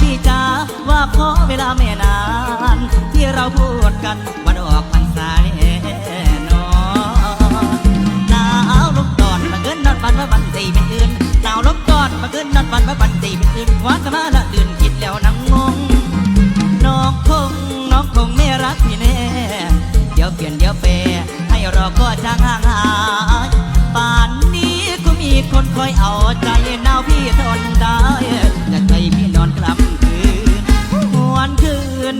พี่จ้าว่าขอเวลาไม่นาน ที่เราพูดกันวันออกพรรษาแน่นอนหนาวลมก่อนมาเกินนอนวันว่าวันใจเป็นอื่นหนาวลมก่อนมาเกินนอนวันว่าวันใจเป็นอื่นว่าสมาละดื่นคิดแล้วนังงงน้องคงน้องคงไม่รักพี่แน่เดี๋ยวเปลี่ยนเดี๋ยวแปให้รอก็จางห่างหายป่านนี้ก็มีคนคอยเอาใจหนาวพี่ทนได้จะใจพี่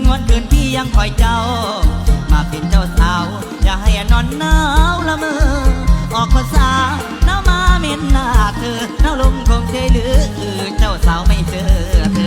วนคืนพี่ยังคอยเจ้า มาเป็นเจ้าสาว อย่าให้นอนหนาวละเมอออกภาษาหนาวมาเม็นหน้าเธอหนาวลมคงเคยหรือเจ้าสาวไม่เจอเธอ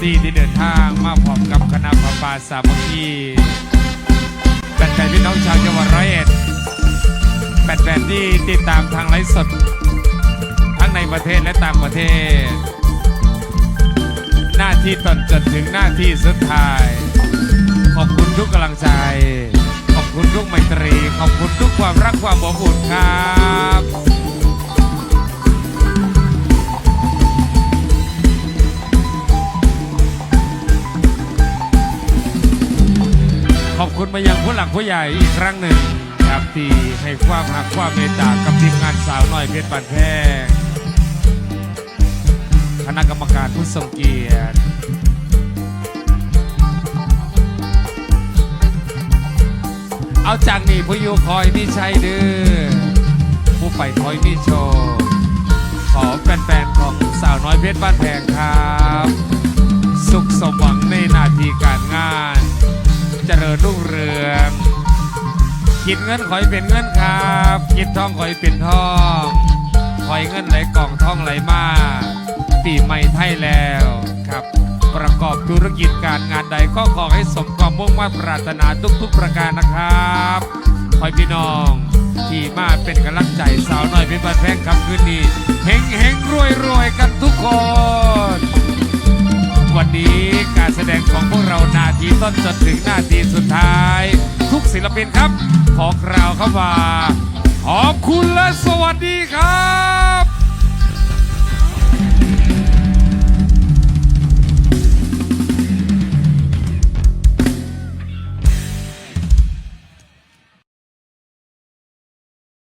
ซีที่เดินทางมาพร้อมกับคณะพระบาสามัคคีแฟนๆพี่น้องชาวจังหวัดร้อยเอ็ดแฟนๆที่ติดตามทางไลฟ์สด ทั้งในประเทศและต่างประเทศ หน้าที่ตอนจนถึงหน้าที่สุดท้าย ขอบคุณทุกกำลังใจ ขอบคุณทุกไมตรี ขอบคุณทุกความรักความอบอุ่นครับ ขอบคุณมายังผู้หลักผู้ใหญ่อีกครั้งหนึ่งครับที่ให้ความรักความเมตตากับทีมงานสาวน้อยเพชรบันแพงคณะกรรมการผู้ทรงเกียรติเอาจากนี้ผู้อยู่คอยมีชัยเดือผู้ไปคอยมีโชขอแฟนๆของสาวน้อยเพชรบ้านแพงครับ สุขสมหวังในหน้าที่การงาน คิดเงินขอยเป็นเงินครับคิดทองขอยเป็นทองขอยเงินไหลกล่องทองไหลมาปีใหม่ไทยแล้วครับ ประกอบธุรกิจการงานใดก็ขอให้สมความมุ่งมั่นปรารถนาทุกๆประการนะครับขอให้พี่น้องที่มาเป็นกำลังใจสาวน้อยเป็นบันแพงครับคืนนี้เฮงเฮงรวยรวยกันทุกคน วันนี้การแสดงของพวกเรานาทีต้นจนถึงนาทีสุดท้าย ศิลปินครับ ขอกล่าวคำว่าขอบคุณและสวัสดีครับ